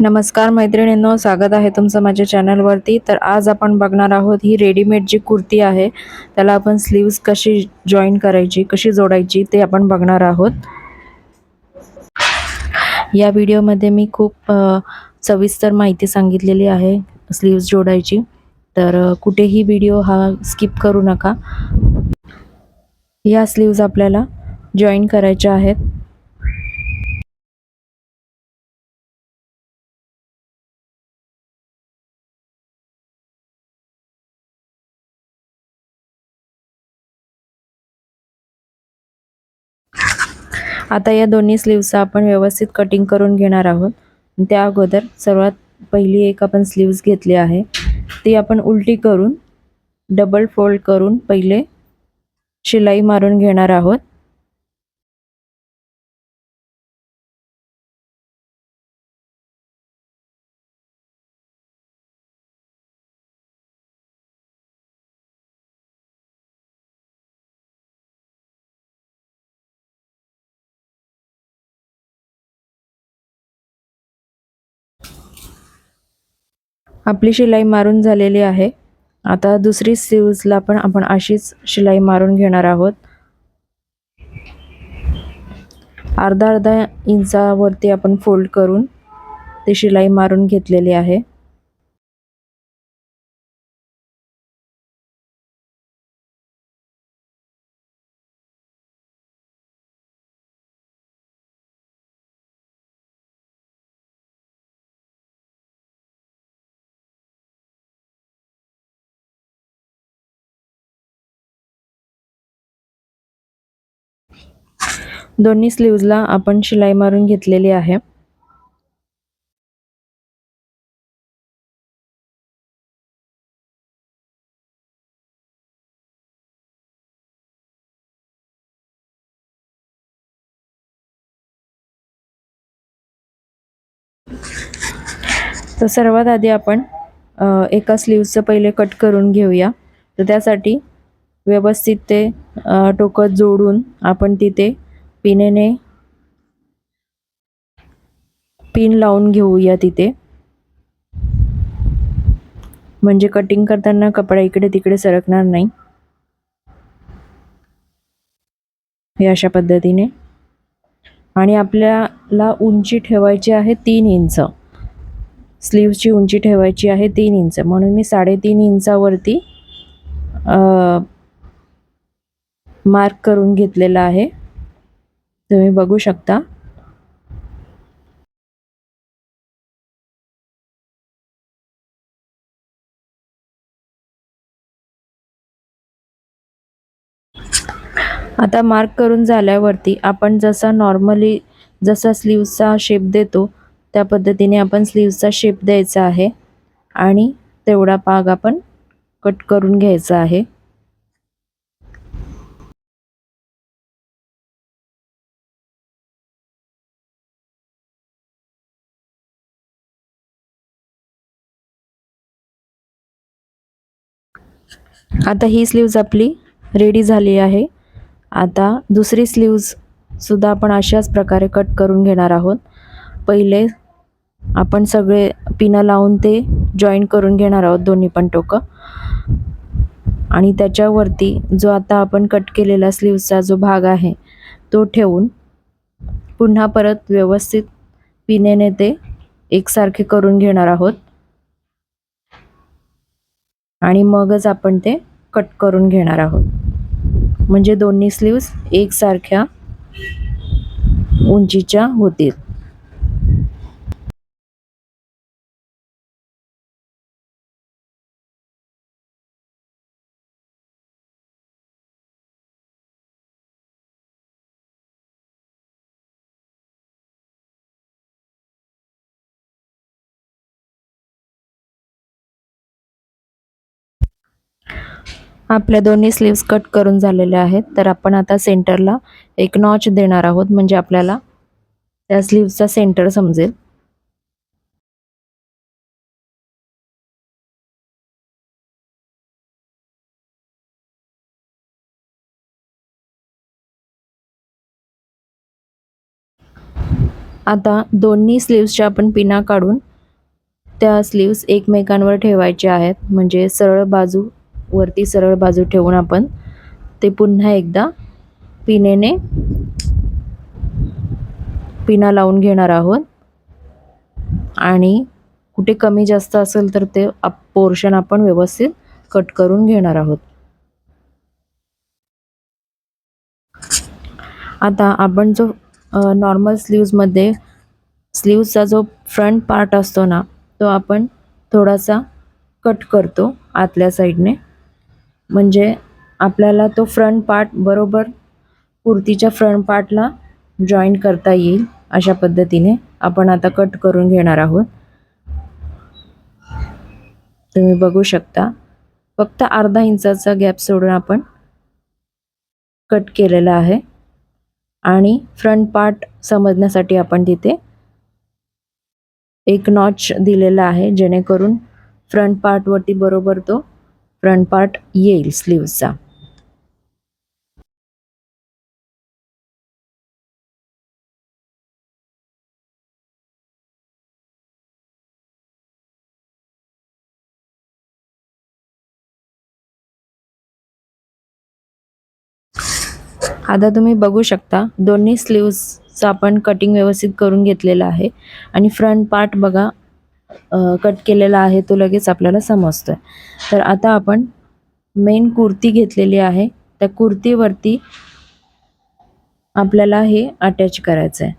नमस्कार मैत्रिणींनो स्वागत आहे तुमचं माझ्या चॅनलवरती. तर आज आपण बघणार आहोत ही रेडीमेड जी कुर्ती आहे त्याला आपण स्लीव्स कशी जॉईन करायची कशी जोडायची ते आपण बघणार आहोत. या व्हिडिओमध्ये मी खूप सविस्तर माहिती सांगितलेली आहे स्लीव्स जोडायची. तर कुठेही व्हिडिओ हा स्किप करू नका. या स्लीव्ज आपल्याला जॉईन करायच्या आहेत. आता या दोन्ही स्लीव्हचा आपण व्यवस्थित कटिंग करून घेणार आहोत. त्या अगोदर सर्वात पहिली एक आपण स्लीव्स घेतली आहे. ती आपण उलटी करून डबल फोल्ड करून पहिले शिलाई मारून घेणार आहोत. आपली शिलाई मारून झालेली आहे. आता दुसरी स्लीव्सला पण आपण अशीच शिलाई मारून घेणार आहोत. अर्धा अर्धा इंचावरती आपण फोल्ड करून ती शिलाई मारून घेतलेली आहे. दोन्ही स्लीव्जला आपण शिलाई मारून घेतलेली आहे. तर सर्वात आधी आपण एका स्लीव्सचं पहिले कट करून घेऊया. तर त्यासाठी व्यवस्थित ते टोकं जोडून आपण तिथे पिनेने पिन लावून घेऊया तिथे. म्हणजे कटिंग करताना कपडा इकडे तिकडे सरकणार नाही. हे अशा पद्धतीने. आणि आपल्याला उंची ठेवायची आहे तीन इंच. स्लीव्सची उंची ठेवायची आहे तीन इंच. म्हणून मी साडेतीन इंचावरती मार्क करून घेतलेला आहे. तुम्ही बघू शकता. आता मार्क करून झाल्यावरती आपण जसा नॉर्मली जसा स्लीव्सचा शेप देतो त्या पद्धतीने आपण स्लीवचा शेप द्यायचा आहे. आणि तेवढा पाग आपण कट करून घ्यायचा आहे. आता ही स्लीव्ज आपली रेडी झाली आहे. आता दुसरी स्लीव्जसुद्धा आपण अशाच प्रकारे कट करून घेणार आहोत. पहिले आपण सगळे पिनं लावून ते जॉईन करून घेणार आहोत दोन्ही पण टोकं. आणि त्याच्यावरती जो आता आपण कट केलेला स्लीव्सचा जो भाग आहे तो ठेवून पुन्हा परत व्यवस्थित पिनेने ते एकसारखे करून घेणार आहोत. आणि मगच आपण ते कट करून घेणार आहोत. म्हणजे दोन्ही स्लीव्स एकसारख्या उंचीच्या होतील. आपल्या दोन्ही स्लीव्स कट करून झालेल्या आहेत. तर आपण आता सेंटरला एक नॉच देणार आहोत. म्हणजे आपल्याला त्या स्लीव्सचा सेंटर समजेल. आता दोन्ही स्लीव्सच्या आपण पिना काढून त्या स्लीव्स एकमेकांवर ठेवायच्या आहेत. म्हणजे सरळ बाजू वरती सरळ बाजू ठेवून आपण ते पुन्हा एकदा पिनेने पिना लावून घेणार आहोत. आणि कुठे कमी जास्त असेल तर ते पोर्शन आपण व्यवस्थित कट करून घेणार आहोत. आता आपण जो नॉर्मल स्लीव्जमध्ये स्लीव्जचा जो फ्रंट पार्ट असतो ना तो आपण थोडासा कट करतो आतल्या साईडने म्हणजे आपल्याला तो फ्रंट पार्ट बरोबर कुर्तीच्या फ्रंट पार्टला जॉईन करता येईल अशा पद्धतीने आपण आता कट करून घेणार आहोत. तुम्ही बघू शकता. फक्त अर्धा इंचाचा गॅप सोडून आपण कट केलेला आहे. आणि फ्रंट पार्ट समजण्यासाठी आपण तिथे एक नॉच दिलेला आहे जेणेकरून फ्रंट पार्टवरती बरोबर तो फ्रंट पार्ट येईल स्लीव्सचा आता तुम्ही बघू शकता दोन्ही स्लीव्सचं आपण कटिंग व्यवस्थित करून घेतलेलं आहे. आणि फ्रंट पार्ट बघा कट केलेला आहे तो लगेच आपल्याला समजतोय. तर आता आपण मेन कुर्ती घेतलेली आहे. त्या कुर्तीवरती आपल्याला हे अटॅच करायचं आहे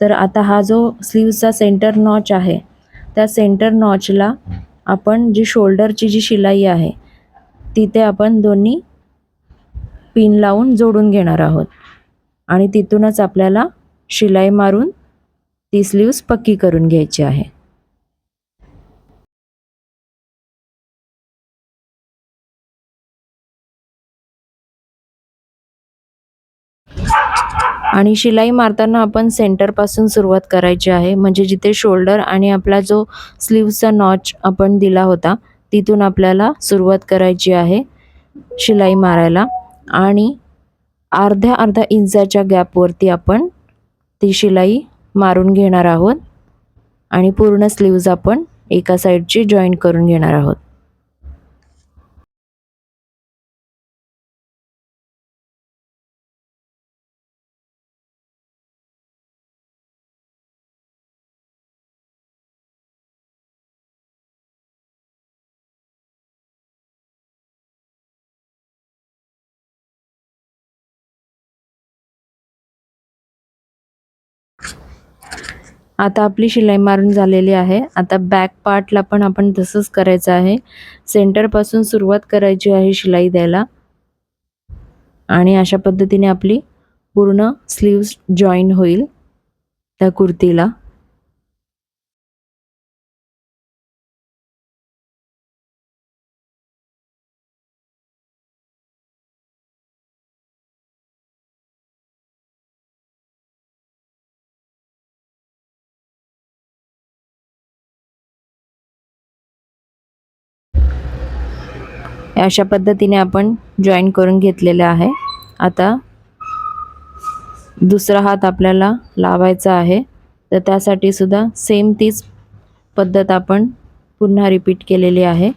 तर आता हा जो स्लीवचा सेंटर नॉच आहे त्या सेंटर नॉचला आपण जी शोल्डरची जी शिलाई आहे तिथे आपण दोन्ही पिन लावून जोडून घेणार आहोत. आणि तिथूनच आपल्याला शिलाई मारून ती स्लीव्स पक्की करून घ्यायची आहे. आणि शिलाई मारताना आपण सेंटरपासून सुरुवात करायची आहे. म्हणजे जिथे शोल्डर आणि आपला जो स्लीवचा नॉच आपण दिला होता तिथून आपल्याला सुरुवात करायची आहे शिलाई मारायला. आणि अर्ध्या अर्ध्या इंचाच्या गॅपवरती आपण ती शिलाई मारून घेणार आहोत. आणि पूर्ण स्लीव्ज आपण एका साईडची जॉईन करून घेणार आहोत. आता आपली शिलाई मारून झालेली आहे. आता बॅक पार्टला पण आपण तसंच करायचं आहे. सेंटरपासून सुरुवात करायची आहे शिलाई द्यायला. आणि अशा पद्धतीने आपली पूर्ण स्लीव्स जॉईन होईल त्या कुर्तीला. अशा पद्धतीने आपण जॉईन करून घेतलेलं आहे. आता दुसरा हात आपल्याला लावायचा आहे. तर त्यासाठी सुद्धा सेम तीच पद्धत आपण पुन्हा रिपीट केलेली आहे.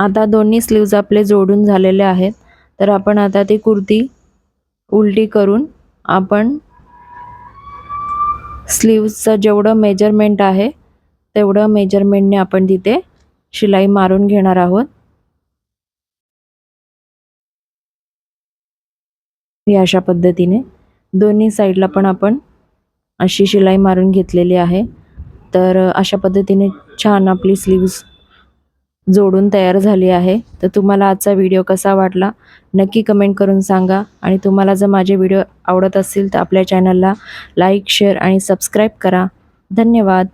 आता दोन्ही स्लीव्ज आपले जोडून झालेले आहेत. तर आपण आता ती कुर्ती उलटी करून आपण स्लीव्जचं जेवढं मेजरमेंट आहे तेवढं मेजरमेंटने आपण तिथे शिलाई मारून घेणार आहोत. या अशा पद्धतीने दोन्ही साईडला पण आपण अशी शिलाई मारून घेतलेली आहे. तर अशा पद्धतीने छान आपली स्लीव्ज जोडून तयार झाली आहे. तर तुम्हाला आजचा व्हिडिओ कसा वाटला? नक्की कमेंट करून सांगा. आणि तुम्हाला जर माझे व्हिडिओ आवडत असतील तर आपल्या चॅनलला लाईक शेअर आणि सबस्क्राईब करा. धन्यवाद.